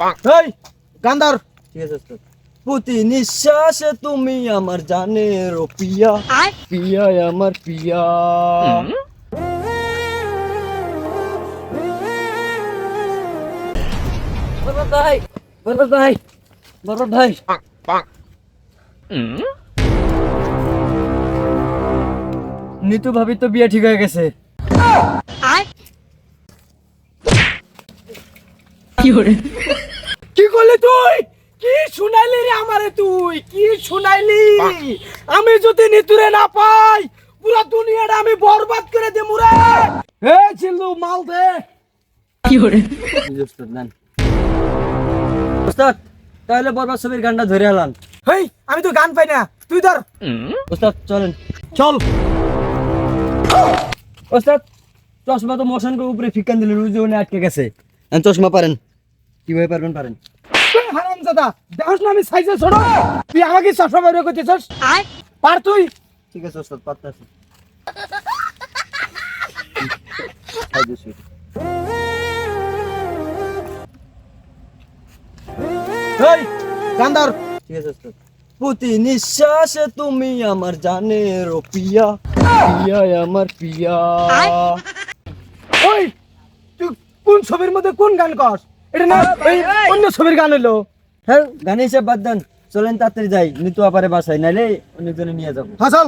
এই গান্ধার। ঠিক আছে প্রতি নিঃশ্বাসে তুমি আমার জানের ও পিয়া। পিয়া আমার পিয়া। বরবাদ ভাই বরবাদ ভাই বরবাদ ভাই। নিতু ভাবি তো বিয়ে ঠিক হয়ে গেছে। কি করলি তুই? কি শুনাইলি রে আমারে তুই? কি শুনাইলি? আমি যদি নিতুরে না পাই পুরো দুনিয়াটা আমি বরবাদ করে দেবো রে। হে চিল্লু মাল দে। ওস্তাদ নেন ওস্তাদ তাহলে বরবাদ ছবির গানটা ধরে আলাম হেই আমি তো গান পাই না। তুই ধর। ওস্তাদ চলেন। চল। ওস্তাদ চশমা তো মোশন করে উপরে ফিকান দিলে রুজে উনি আটকে গেছে। এখন চশমা পারেন। কীভাবে পারবেন পারেন? হারাম দাদা দেখোস না আমি সাইজে ছোট। তুই আমাকে চশমা করতেছস পার তুই। ঠিক আছে ওস্তাদ পারতেছি। এই গান্ধার। ঠিক আছে ওস্তাদ। প্রতি নিঃশ্বাসে তুমি আমার জানের পিয়া। পিয়া আমার পিয়া। ওই তুই কোন ছবির মধ্যে কোন গান কস? অন্য ছবির গান হলো হ্যাঁ গান হিসেব বাদ দেন। চলেন তাড়াতাড়ি যাই। নিতু আপারে বাসায় নাইলে অনেকজনে নিয়ে যাব। হাসাল